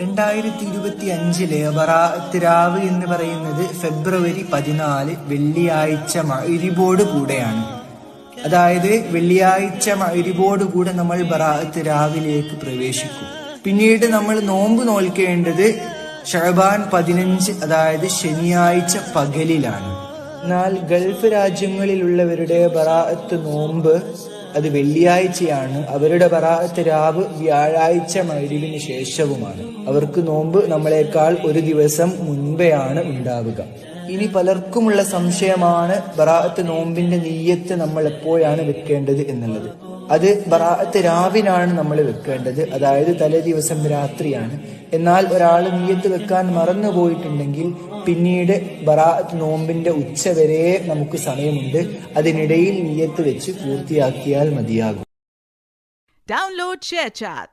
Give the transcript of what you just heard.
രണ്ടായിരത്തി ഇരുപത്തി അഞ്ചിലെ വറാത്തിരാവ് എന്ന് പറയുന്നത് ഫെബ്രുവരി പതിനാല് വെള്ളിയാഴ്ച മൈരിബോട് കൂടെയാണ്. അതായത് വെള്ളിയാഴ്ച മൈരിബോട് കൂടെ നമ്മൾ ബറാഅത്ത് രാവിലേക്ക് പ്രവേശിക്കും. പിന്നീട് നമ്മൾ നോമ്പ് നോൽക്കേണ്ടത് ഷഹബാൻ പതിനഞ്ച് അതായത് ശനിയാഴ്ച പകലിലാണ്. എന്നാൽ ഗൾഫ് രാജ്യങ്ങളിലുള്ളവരുടെ ബറാഅത്ത് നോമ്പ് അത് വെള്ളിയാഴ്ചയാണ്. അവരുടെ ബറാഅത്ത് രാവ് വ്യാഴാഴ്ച മൈരിവിന് ശേഷവുമാണ്. അവർക്ക് നോമ്പ് നമ്മളെക്കാൾ ഒരു ദിവസം മുൻപെയാണ് ഉണ്ടാവുക. ഇനി പലർക്കുമുള്ള സംശയമാണ് ബറാഅത്ത് നോമ്പിന്റെ നീയത്ത് നമ്മൾ എപ്പോഴാണ് വെക്കേണ്ടത് എന്നുള്ളത്. അത് ബറാഅത്ത് രാവിനാണ് നമ്മൾ വെക്കേണ്ടത്. അതായത് തലേ ദിവസം രാത്രിയാണ്. എന്നാൽ ഒരാൾ നീയത്ത് വെക്കാൻ മറന്നു പോയിട്ടുണ്ടെങ്കിൽ പിന്നീട് ബറാഅത്ത് നോമ്പിന്റെ ഉച്ച വരെ നമുക്ക് സമയമുണ്ട്. അതിനിടയിൽ നീയത്ത് വെച്ച് പൂർത്തിയാക്കിയാൽ മതിയാകും. Download ShareChat.